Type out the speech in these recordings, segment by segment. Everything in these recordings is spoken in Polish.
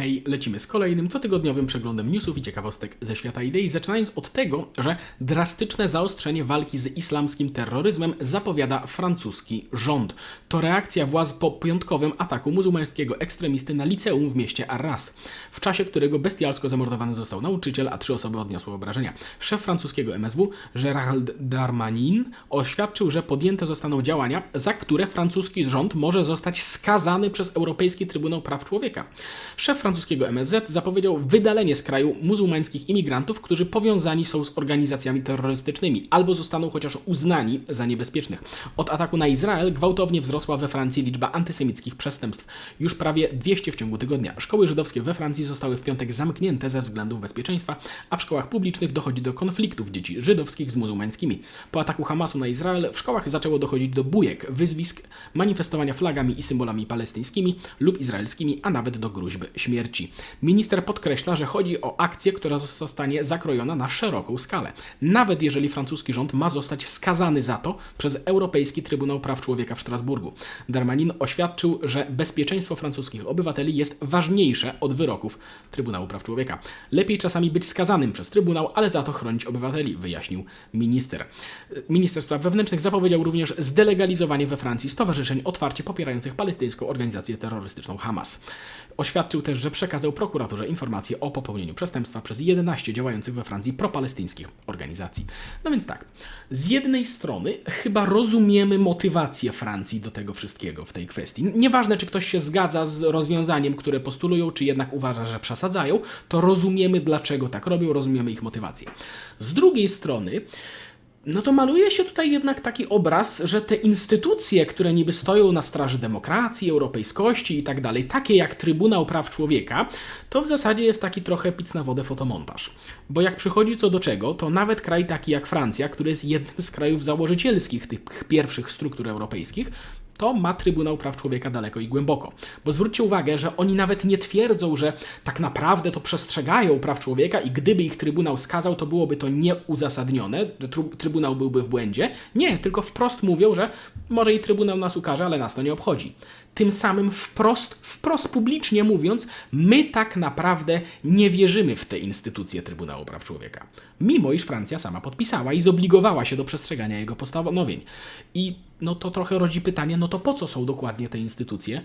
Hej, lecimy z kolejnym cotygodniowym przeglądem newsów i ciekawostek ze świata idei, zaczynając od tego, że drastyczne zaostrzenie walki z islamskim terroryzmem zapowiada francuski rząd. To reakcja władz po piątkowym ataku muzułmańskiego ekstremisty na liceum w mieście Arras, w czasie którego bestialsko zamordowany został nauczyciel, a trzy osoby odniosły obrażenia. Szef francuskiego MSW, Gérald Darmanin, oświadczył, że podjęte zostaną działania, za które francuski rząd może zostać skazany przez Europejski Trybunał Praw Człowieka. Szef francuskiego MSZ zapowiedział wydalenie z kraju muzułmańskich imigrantów, którzy powiązani są z organizacjami terrorystycznymi albo zostaną chociaż uznani za niebezpiecznych. Od ataku na Izrael gwałtownie wzrosła we Francji liczba antysemickich przestępstw. Już prawie 200 w ciągu tygodnia. Szkoły żydowskie we Francji zostały w piątek zamknięte ze względów bezpieczeństwa, a w szkołach publicznych dochodzi do konfliktów dzieci żydowskich z muzułmańskimi. Po ataku Hamasu na Izrael w szkołach zaczęło dochodzić do bujek, wyzwisk, manifestowania flagami i symbolami palestyńskimi lub izraelskimi, a nawet do gruźb śmierci. Minister podkreśla, że chodzi o akcję, która zostanie zakrojona na szeroką skalę. Nawet jeżeli francuski rząd ma zostać skazany za to przez Europejski Trybunał Praw Człowieka w Strasburgu. Darmanin oświadczył, że bezpieczeństwo francuskich obywateli jest ważniejsze od wyroków Trybunału Praw Człowieka. Lepiej czasami być skazanym przez Trybunał, ale za to chronić obywateli, wyjaśnił minister. Minister Spraw Wewnętrznych zapowiedział również zdelegalizowanie we Francji stowarzyszeń otwarcie popierających palestyńską organizację terrorystyczną Hamas. Oświadczył też, że przekazał prokuraturze informacje o popełnieniu przestępstwa przez 11 działających we Francji propalestyńskich organizacji. No więc tak, z jednej strony chyba rozumiemy motywację Francji do tego wszystkiego w tej kwestii. Nieważne, czy ktoś się zgadza z rozwiązaniem, które postulują, czy jednak uważa, że przesadzają, to rozumiemy, dlaczego tak robią, rozumiemy ich motywację. Z drugiej strony, no to maluje się tutaj jednak taki obraz, że te instytucje, które niby stoją na straży demokracji, europejskości i tak dalej, takie jak Trybunał Praw Człowieka, to w zasadzie jest taki trochę pic na wodę fotomontaż. Bo jak przychodzi co do czego, to nawet kraj taki jak Francja, który jest jednym z krajów założycielskich tych pierwszych struktur europejskich, to ma Trybunał Praw Człowieka daleko i głęboko. Bo zwróćcie uwagę, że oni nawet nie twierdzą, że tak naprawdę to przestrzegają praw człowieka i gdyby ich Trybunał skazał, to byłoby to nieuzasadnione, że Trybunał byłby w błędzie. Nie, tylko wprost mówią, że może i Trybunał nas ukaże, ale nas to nie obchodzi. Tym samym wprost, wprost publicznie mówiąc, my tak naprawdę nie wierzymy w te instytucje Trybunału Praw Człowieka. Mimo iż Francja sama podpisała i zobligowała się do przestrzegania jego postanowień. I no to trochę rodzi pytanie, no to po co są dokładnie te instytucje?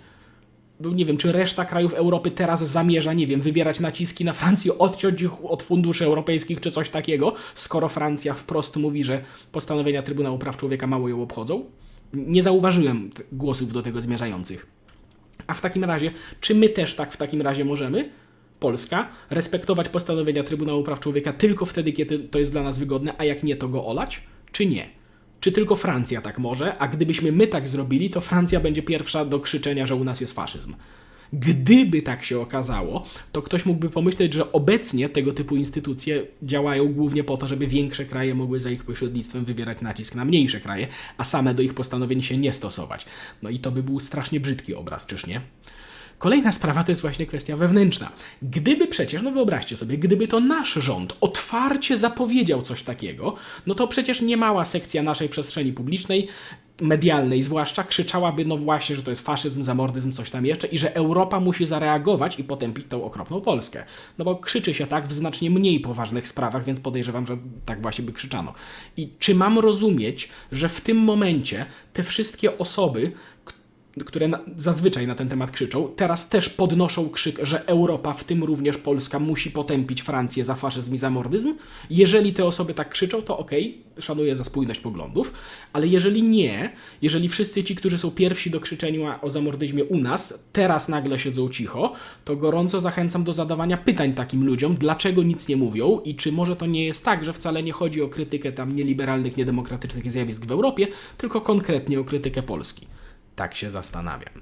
Nie wiem, czy reszta krajów Europy teraz zamierza, nie wiem, wywierać naciski na Francję, odciąć ich od funduszy europejskich czy coś takiego, skoro Francja wprost mówi, że postanowienia Trybunału Praw Człowieka mało ją obchodzą? Nie zauważyłem głosów do tego zmierzających. A w takim razie, czy my też tak w takim razie możemy, Polska, respektować postanowienia Trybunału Praw Człowieka tylko wtedy, kiedy to jest dla nas wygodne, a jak nie, to go olać? Czy nie? Czy tylko Francja tak może, a gdybyśmy my tak zrobili, to Francja będzie pierwsza do krzyczenia, że u nas jest faszyzm? Gdyby tak się okazało, to ktoś mógłby pomyśleć, że obecnie tego typu instytucje działają głównie po to, żeby większe kraje mogły za ich pośrednictwem wywierać nacisk na mniejsze kraje, a same do ich postanowień się nie stosować. No i to by był strasznie brzydki obraz, czyż nie? Kolejna sprawa to jest właśnie kwestia wewnętrzna. Gdyby przecież, no wyobraźcie sobie, gdyby to nasz rząd otwarcie zapowiedział coś takiego, no to przecież niemała sekcja naszej przestrzeni publicznej, medialnej zwłaszcza, krzyczałaby, no właśnie, że to jest faszyzm, zamordyzm, coś tam jeszcze i że Europa musi zareagować i potępić tą okropną Polskę. No bo krzyczy się tak w znacznie mniej poważnych sprawach, więc podejrzewam, że tak właśnie by krzyczano. I czy mam rozumieć, że w tym momencie te wszystkie osoby, które na, zazwyczaj na ten temat krzyczą, teraz też podnoszą krzyk, że Europa, w tym również Polska, musi potępić Francję za faszyzm i zamordyzm. Jeżeli te osoby tak krzyczą, to okej, szanuję za spójność poglądów, ale jeżeli nie, jeżeli wszyscy ci, którzy są pierwsi do krzyczenia o zamordyzmie u nas, teraz nagle siedzą cicho, to gorąco zachęcam do zadawania pytań takim ludziom, dlaczego nic nie mówią i czy może to nie jest tak, że wcale nie chodzi o krytykę tam nieliberalnych, niedemokratycznych zjawisk w Europie, tylko konkretnie o krytykę Polski. Tak się zastanawiam.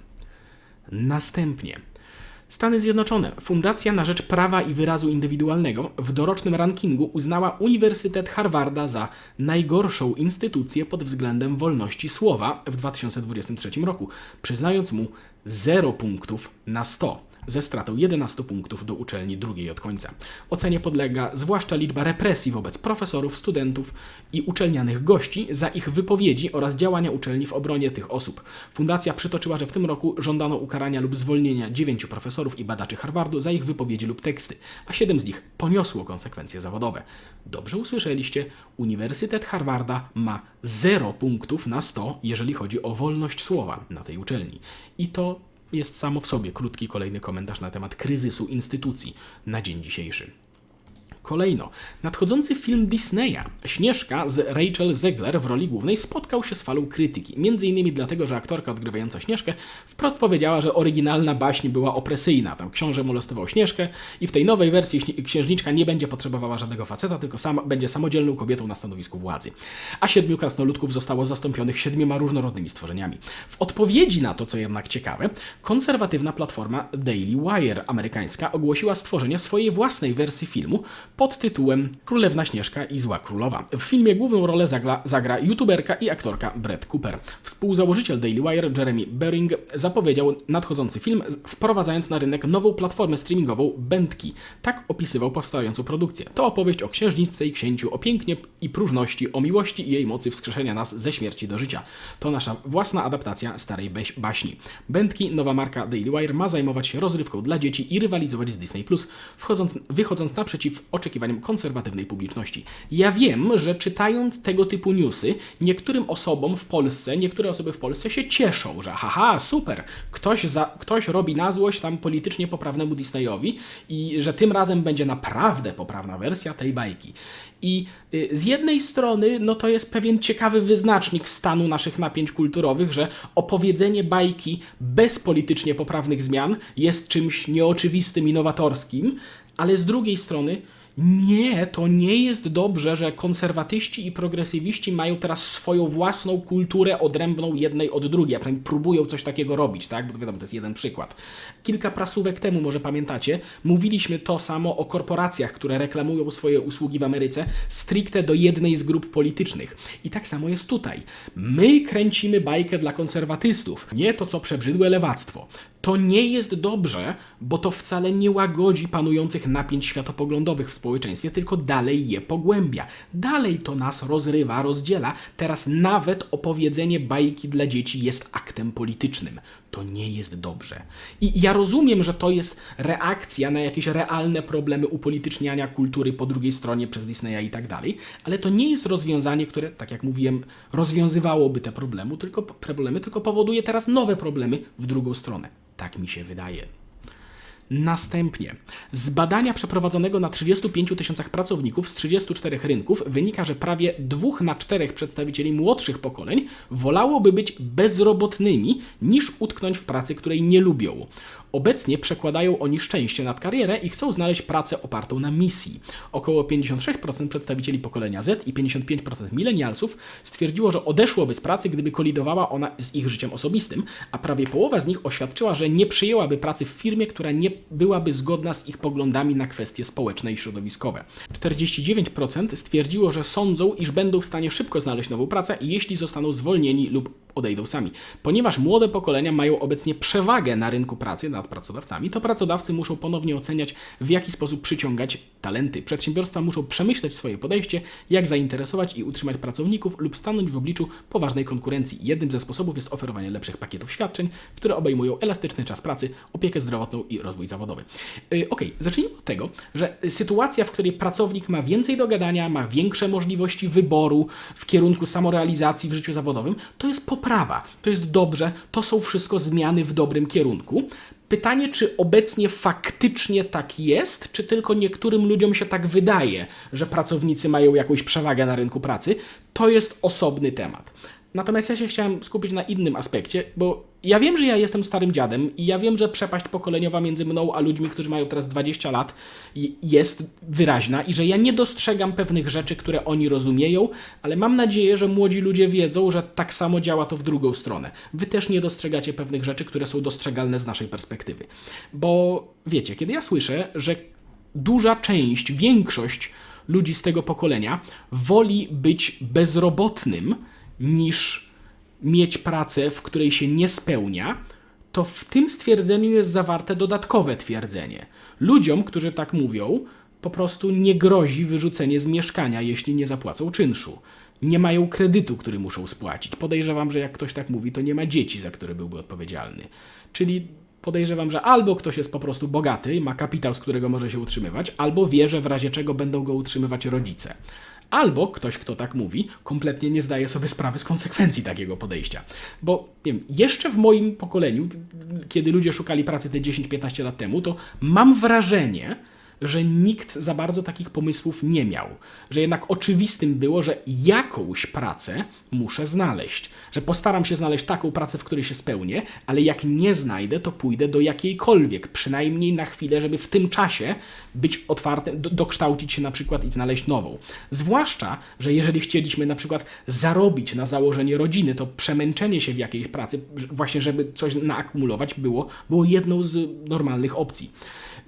Następnie. Stany Zjednoczone. Fundacja na rzecz prawa i wyrazu indywidualnego w dorocznym rankingu uznała Uniwersytet Harvarda za najgorszą instytucję pod względem wolności słowa w 2023 roku, przyznając mu 0 punktów na 100. ze stratą 11 punktów do uczelni drugiej od końca. Ocenie podlega zwłaszcza liczba represji wobec profesorów, studentów i uczelnianych gości za ich wypowiedzi oraz działania uczelni w obronie tych osób. Fundacja przytoczyła, że w tym roku żądano ukarania lub zwolnienia dziewięciu profesorów i badaczy Harvardu za ich wypowiedzi lub teksty, a siedem z nich poniosło konsekwencje zawodowe. Dobrze usłyszeliście, Uniwersytet Harvarda ma 0 punktów na 100, jeżeli chodzi o wolność słowa na tej uczelni. I to jest samo w sobie krótki kolejny komentarz na temat kryzysu instytucji na dzień dzisiejszy. Kolejno, nadchodzący film Disneya, Śnieżka z Rachel Zegler w roli głównej spotkał się z falą krytyki. Między innymi dlatego, że aktorka odgrywająca Śnieżkę wprost powiedziała, że oryginalna baśń była opresyjna. Tam książę molestował Śnieżkę i w tej nowej wersji księżniczka nie będzie potrzebowała żadnego faceta, tylko sama, będzie samodzielną kobietą na stanowisku władzy. A siedmiu krasnoludków zostało zastąpionych siedmioma różnorodnymi stworzeniami. W odpowiedzi na to, co jednak ciekawe, konserwatywna platforma Daily Wire amerykańska ogłosiła stworzenie swojej własnej wersji filmu pod tytułem Królewna Śnieżka i Zła Królowa. W filmie główną rolę zagra, zagra youtuberka i aktorka Brett Cooper. Współzałożyciel Daily Wire Jeremy Bering zapowiedział nadchodzący film, wprowadzając na rynek nową platformę streamingową Bentki. Tak opisywał powstającą produkcję. To opowieść o księżniczce i księciu, o pięknie i próżności, o miłości i jej mocy wskrzeszenia nas ze śmierci do życia. To nasza własna adaptacja starej baśni. Bentki, nowa marka Daily Wire, ma zajmować się rozrywką dla dzieci i rywalizować z Disney+, wchodząc, wychodząc naprzeciw oczekiwaniom konserwatywnej publiczności. Ja wiem, że czytając tego typu newsy, niektórym osobom w Polsce, niektóre osoby w Polsce się cieszą, że haha, super, ktoś, za, ktoś robi na złość tam politycznie poprawnemu Disneyowi i że tym razem będzie naprawdę poprawna wersja tej bajki. I y, z jednej strony, no to jest pewien ciekawy wyznacznik stanu naszych napięć kulturowych, że opowiedzenie bajki bez politycznie poprawnych zmian jest czymś nieoczywistym i nowatorskim, ale z drugiej strony, nie, to nie jest dobrze, że konserwatyści i progresywiści mają teraz swoją własną kulturę odrębną jednej od drugiej, a przynajmniej próbują coś takiego robić, tak? Bo wiadomo, to jest jeden przykład. Kilka prasówek temu, może pamiętacie, mówiliśmy to samo o korporacjach, które reklamują swoje usługi w Ameryce stricte do jednej z grup politycznych. I tak samo jest tutaj. My kręcimy bajkę dla konserwatystów, nie to, co przebrzydłe lewactwo. To nie jest dobrze, bo to wcale nie łagodzi panujących napięć światopoglądowych w społeczeństwie, tylko dalej je pogłębia. Dalej to nas rozrywa, rozdziela. Teraz nawet opowiedzenie bajki dla dzieci jest aktem politycznym. To nie jest dobrze. I ja rozumiem, że to jest reakcja na jakieś realne problemy upolityczniania kultury po drugiej stronie przez Disneya i tak dalej, ale to nie jest rozwiązanie, które, tak jak mówiłem, rozwiązywałoby te problemy, tylko, problemy, tylko powoduje teraz nowe problemy w drugą stronę. Tak mi się wydaje. Następnie, z badania przeprowadzonego na 35 tysiącach pracowników z 34 rynków wynika, że prawie 2 na 4 przedstawicieli młodszych pokoleń wolałoby być bezrobotnymi niż utknąć w pracy, której nie lubią. Obecnie przekładają oni szczęście nad karierę i chcą znaleźć pracę opartą na misji. Około 56% przedstawicieli pokolenia Z i 55% milenialsów stwierdziło, że odeszłoby z pracy, gdyby kolidowała ona z ich życiem osobistym, a prawie połowa z nich oświadczyła, że nie przyjęłaby pracy w firmie, która nie byłaby zgodna z ich poglądami na kwestie społeczne i środowiskowe. 49% stwierdziło, że sądzą, iż będą w stanie szybko znaleźć nową pracę, jeśli zostaną zwolnieni lub odejdą sami. Ponieważ młode pokolenia mają obecnie przewagę na rynku pracy nad pracodawcami, to pracodawcy muszą ponownie oceniać, w jaki sposób przyciągać talenty. Przedsiębiorstwa muszą przemyśleć swoje podejście, jak zainteresować i utrzymać pracowników lub stanąć w obliczu poważnej konkurencji. Jednym ze sposobów jest oferowanie lepszych pakietów świadczeń, które obejmują elastyczny czas pracy, opiekę zdrowotną i rozwój zawodowy. Yy, ok, zacznijmy od tego, że sytuacja, w której pracownik ma więcej do gadania, ma większe możliwości wyboru w kierunku samorealizacji w życiu zawodowym, to jest poprawa, to jest dobrze, to są wszystko zmiany w dobrym kierunku. Pytanie, czy obecnie faktycznie tak jest, czy tylko niektórym ludziom się tak wydaje, że pracownicy mają jakąś przewagę na rynku pracy, to jest osobny temat. Natomiast ja się chciałem skupić na innym aspekcie, bo ja wiem, że ja jestem starym dziadem i ja wiem, że przepaść pokoleniowa między mną a ludźmi, którzy mają teraz 20 lat, jest wyraźna i że ja nie dostrzegam pewnych rzeczy, które oni rozumieją, ale mam nadzieję, że młodzi ludzie wiedzą, że tak samo działa to w drugą stronę. Wy też nie dostrzegacie pewnych rzeczy, które są dostrzegalne z naszej perspektywy. Bo wiecie, kiedy ja słyszę, że duża część, większość ludzi z tego pokolenia woli być bezrobotnym, niż mieć pracę, w której się nie spełnia, to w tym stwierdzeniu jest zawarte dodatkowe twierdzenie. Ludziom, którzy tak mówią, po prostu nie grozi wyrzucenie z mieszkania, jeśli nie zapłacą czynszu. Nie mają kredytu, który muszą spłacić. Podejrzewam, że jak ktoś tak mówi, to nie ma dzieci, za które byłby odpowiedzialny. Czyli podejrzewam, że albo ktoś jest po prostu bogaty, ma kapitał, z którego może się utrzymywać, albo wie, że w razie czego będą go utrzymywać rodzice. Albo ktoś, kto tak mówi, kompletnie nie zdaje sobie sprawy z konsekwencji takiego podejścia. Bo nie wiem, jeszcze w moim pokoleniu, kiedy ludzie szukali pracy te 10-15 lat temu, to mam wrażenie, że nikt za bardzo takich pomysłów nie miał. Że jednak oczywistym było, że jakąś pracę muszę znaleźć. Że postaram się znaleźć taką pracę, w której się spełnię, ale jak nie znajdę, to pójdę do jakiejkolwiek, przynajmniej na chwilę, żeby w tym czasie być otwartym, do, dokształcić się na przykład i znaleźć nową. Zwłaszcza, że jeżeli chcieliśmy na przykład zarobić na założenie rodziny, to przemęczenie się w jakiejś pracy, właśnie żeby coś naakumulować, było, było jedną z normalnych opcji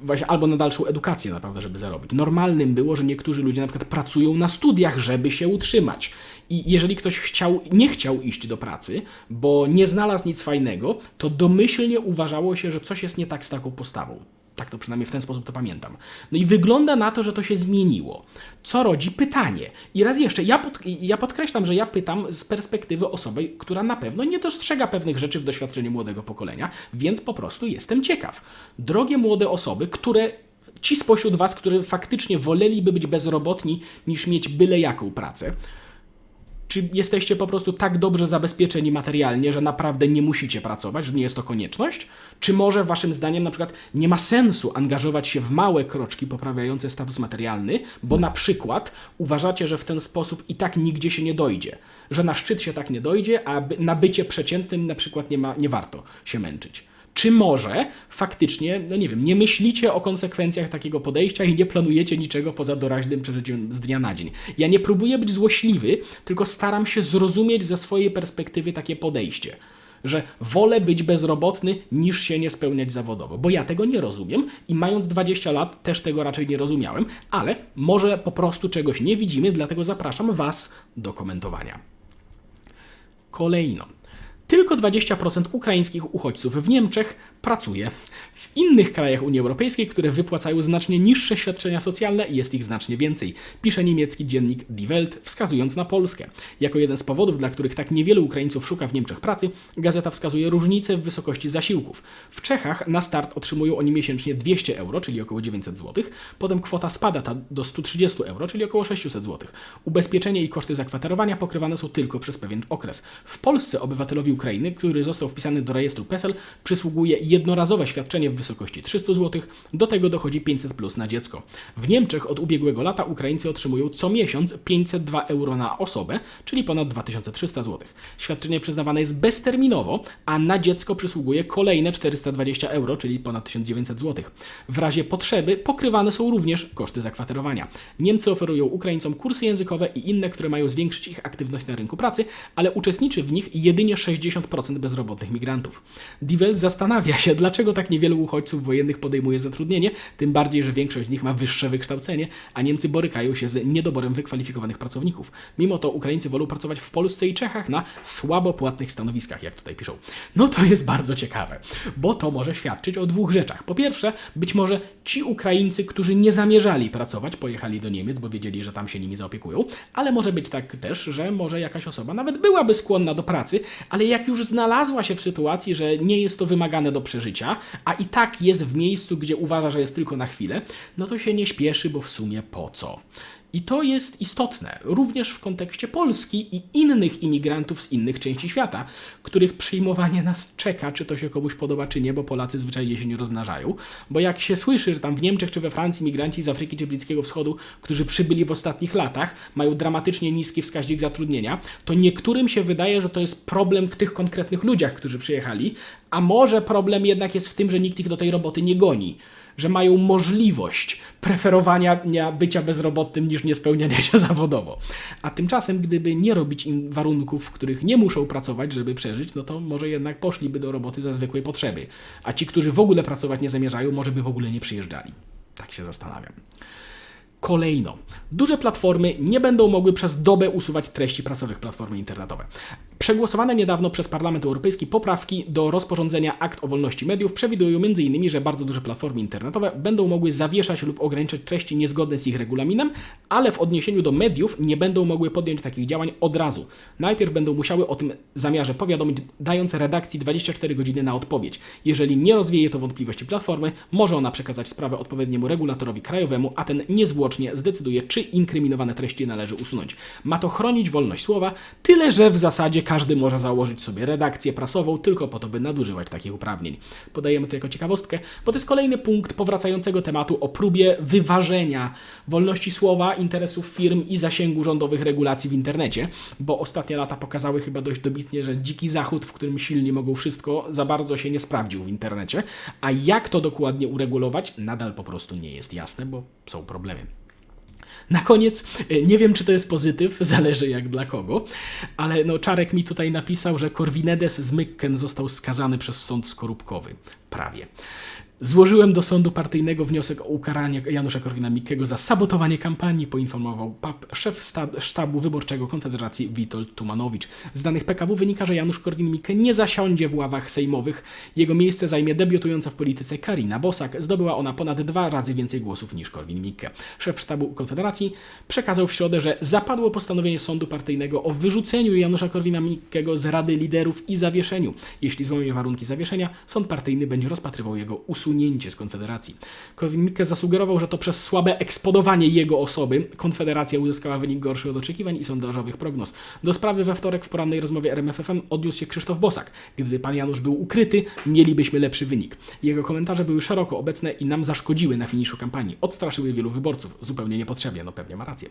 właśnie albo na dalszą edukację naprawdę, żeby zarobić. Normalnym było, że niektórzy ludzie na przykład pracują na studiach, żeby się utrzymać. I jeżeli ktoś chciał, nie chciał iść do pracy, bo nie znalazł nic fajnego, to domyślnie uważało się, że coś jest nie tak z taką postawą. Tak to przynajmniej w ten sposób to pamiętam. No i wygląda na to, że to się zmieniło. Co rodzi pytanie. I raz jeszcze, ja, pod, ja podkreślam, że ja pytam z perspektywy osoby, która na pewno nie dostrzega pewnych rzeczy w doświadczeniu młodego pokolenia, więc po prostu jestem ciekaw. Drogie młode osoby, które ci spośród Was, którzy faktycznie woleliby być bezrobotni niż mieć byle jaką pracę, czy jesteście po prostu tak dobrze zabezpieczeni materialnie, że naprawdę nie musicie pracować, że nie jest to konieczność? Czy może waszym zdaniem na przykład nie ma sensu angażować się w małe kroczki poprawiające status materialny, bo na przykład uważacie, że w ten sposób i tak nigdzie się nie dojdzie, że na szczyt się tak nie dojdzie, a na bycie przeciętnym na przykład nie, ma, nie warto się męczyć? Czy może faktycznie, no nie wiem, nie myślicie o konsekwencjach takiego podejścia i nie planujecie niczego poza doraźnym przeżyciem z dnia na dzień? Ja nie próbuję być złośliwy, tylko staram się zrozumieć ze swojej perspektywy takie podejście. Że wolę być bezrobotny niż się nie spełniać zawodowo, bo ja tego nie rozumiem i mając 20 lat też tego raczej nie rozumiałem, ale może po prostu czegoś nie widzimy, dlatego zapraszam Was do komentowania. Kolejno. Tylko 20% ukraińskich uchodźców w Niemczech pracuje. W innych krajach Unii Europejskiej, które wypłacają znacznie niższe świadczenia socjalne, jest ich znacznie więcej, pisze niemiecki dziennik Die Welt, wskazując na Polskę. Jako jeden z powodów, dla których tak niewielu Ukraińców szuka w Niemczech pracy, gazeta wskazuje różnicę w wysokości zasiłków. W Czechach na start otrzymują oni miesięcznie 200 euro, czyli około 900 zł, potem kwota spada ta do 130 euro, czyli około 600 zł. Ubezpieczenie i koszty zakwaterowania pokrywane są tylko przez pewien okres. W Polsce obywatelowi Ukrainy, który został wpisany do rejestru PESEL, przysługuje jednorazowe świadczenie w wysokości 300 zł, do tego dochodzi 500 plus na dziecko. W Niemczech od ubiegłego lata Ukraińcy otrzymują co miesiąc 502 euro na osobę, czyli ponad 2300 zł. Świadczenie przyznawane jest bezterminowo, a na dziecko przysługuje kolejne 420 euro, czyli ponad 1900 zł. W razie potrzeby pokrywane są również koszty zakwaterowania. Niemcy oferują Ukraińcom kursy językowe i inne, które mają zwiększyć ich aktywność na rynku pracy, ale uczestniczy w nich jedynie 60% bezrobotnych migrantów. Die Welt zastanawia się, dlaczego tak niewielu uchodźców wojennych podejmuje zatrudnienie, tym bardziej, że większość z nich ma wyższe wykształcenie, a Niemcy borykają się z niedoborem wykwalifikowanych pracowników. Mimo to Ukraińcy wolą pracować w Polsce i Czechach na słabo płatnych stanowiskach, jak tutaj piszą. No to jest bardzo ciekawe, bo to może świadczyć o dwóch rzeczach. Po pierwsze, być może ci Ukraińcy, którzy nie zamierzali pracować, pojechali do Niemiec, bo wiedzieli, że tam się nimi zaopiekują, ale może być tak też, że może jakaś osoba nawet byłaby skłonna do pracy, ale jak już znalazła się w sytuacji, że nie jest to wymagane do przeżycia, a i tak jest w miejscu, gdzie uważa, że jest tylko na chwilę, no to się nie śpieszy, bo w sumie po co? I to jest istotne, również w kontekście Polski i innych imigrantów z innych części świata, których przyjmowanie nas czeka, czy to się komuś podoba, czy nie, bo Polacy zwyczajnie się nie rozmnażają. Bo jak się słyszy, że tam w Niemczech czy we Francji migranci z Afryki czy Bliskiego Wschodu, którzy przybyli w ostatnich latach, mają dramatycznie niski wskaźnik zatrudnienia, to niektórym się wydaje, że to jest problem w tych konkretnych ludziach, którzy przyjechali, a może problem jednak jest w tym, że nikt ich do tej roboty nie goni że mają możliwość preferowania bycia bezrobotnym niż niespełniania się zawodowo. A tymczasem, gdyby nie robić im warunków, w których nie muszą pracować, żeby przeżyć, no to może jednak poszliby do roboty za zwykłej potrzeby. A ci, którzy w ogóle pracować nie zamierzają, może by w ogóle nie przyjeżdżali. Tak się zastanawiam. Kolejno, duże platformy nie będą mogły przez dobę usuwać treści prasowych platformy internetowe. Przegłosowane niedawno przez Parlament Europejski poprawki do rozporządzenia Akt o Wolności Mediów przewidują m.in., że bardzo duże platformy internetowe będą mogły zawieszać lub ograniczać treści niezgodne z ich regulaminem, ale w odniesieniu do mediów nie będą mogły podjąć takich działań od razu. Najpierw będą musiały o tym zamiarze powiadomić, dając redakcji 24 godziny na odpowiedź. Jeżeli nie rozwieje to wątpliwości platformy, może ona przekazać sprawę odpowiedniemu regulatorowi krajowemu, a ten niezwłocznie zdecyduje, czy inkryminowane treści należy usunąć. Ma to chronić wolność słowa, tyle że w zasadzie każdy może założyć sobie redakcję prasową tylko po to, by nadużywać takich uprawnień. Podajemy to jako ciekawostkę, bo to jest kolejny punkt powracającego tematu o próbie wyważenia wolności słowa, interesów firm i zasięgu rządowych regulacji w internecie, bo ostatnie lata pokazały chyba dość dobitnie, że dziki zachód, w którym silni mogą wszystko, za bardzo się nie sprawdził w internecie, a jak to dokładnie uregulować, nadal po prostu nie jest jasne, bo są problemy. Na koniec, e, nie wiem czy to jest pozytyw, zależy jak dla kogo, ale no Czarek mi tutaj napisał, że Korwinedes z Mykken został skazany przez sąd skorupkowy. Prawie. Złożyłem do sądu partyjnego wniosek o ukaranie Janusza Korwina-Mikkego za sabotowanie kampanii, poinformował PAP szef sztabu wyborczego Konfederacji Witold Tumanowicz. Z danych PKW wynika, że Janusz Korwin-Mikke nie zasiądzie w ławach sejmowych. Jego miejsce zajmie debiutująca w polityce Karina Bosak. Zdobyła ona ponad dwa razy więcej głosów niż Korwin-Mikke. Szef sztabu Konfederacji przekazał w środę, że zapadło postanowienie sądu partyjnego o wyrzuceniu Janusza Korwina-Mikkego z Rady Liderów i zawieszeniu. Jeśli złamie warunki zawieszenia, sąd partyjny będzie rozpatrywał jego usunięcie z Konfederacji. Korwin-Mikke zasugerował, że to przez słabe eksponowanie jego osoby Konfederacja uzyskała wynik gorszy od oczekiwań i sondażowych prognoz. Do sprawy we wtorek w porannej rozmowie RMFFM odniósł się Krzysztof Bosak. Gdyby pan Janusz był ukryty, mielibyśmy lepszy wynik. Jego komentarze były szeroko obecne i nam zaszkodziły na finiszu kampanii. Odstraszyły wielu wyborców. Zupełnie niepotrzebnie, no pewnie ma rację.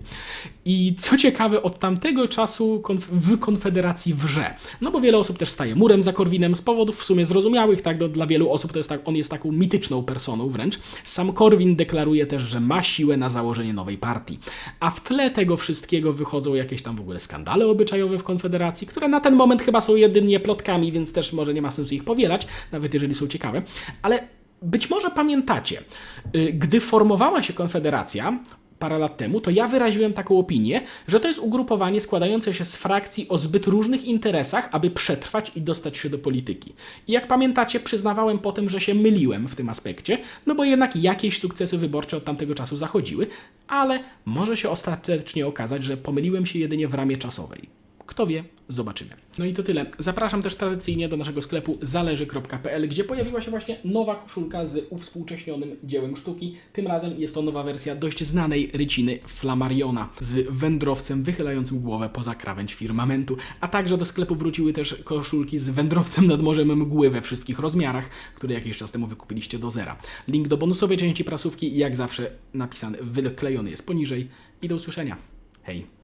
I co ciekawe, od tamtego czasu konf- w Konfederacji wrze. No bo wiele osób też staje murem za Korwinem z powodów w sumie zrozumiałych, tak? Dla wielu osób to jest tak, on jest taką mityczną personą wręcz. Sam Korwin deklaruje też, że ma siłę na założenie nowej partii. A w tle tego wszystkiego wychodzą jakieś tam w ogóle skandale obyczajowe w Konfederacji, które na ten moment chyba są jedynie plotkami, więc też może nie ma sensu ich powielać, nawet jeżeli są ciekawe. Ale być może pamiętacie, y, gdy formowała się Konfederacja, parę lat temu, to ja wyraziłem taką opinię, że to jest ugrupowanie składające się z frakcji o zbyt różnych interesach, aby przetrwać i dostać się do polityki. I jak pamiętacie, przyznawałem potem, że się myliłem w tym aspekcie, no bo jednak jakieś sukcesy wyborcze od tamtego czasu zachodziły, ale może się ostatecznie okazać, że pomyliłem się jedynie w ramie czasowej. Kto wie, zobaczymy. No i to tyle. Zapraszam też tradycyjnie do naszego sklepu zależy.pl, gdzie pojawiła się właśnie nowa koszulka z uwspółcześnionym dziełem sztuki. Tym razem jest to nowa wersja dość znanej ryciny Flamariona z wędrowcem wychylającym głowę poza krawędź firmamentu. A także do sklepu wróciły też koszulki z wędrowcem nad morzem mgły we wszystkich rozmiarach, które jakiś czas temu wykupiliście do zera. Link do bonusowej części prasówki, jak zawsze napisany, wyklejony jest poniżej. I do usłyszenia. Hej!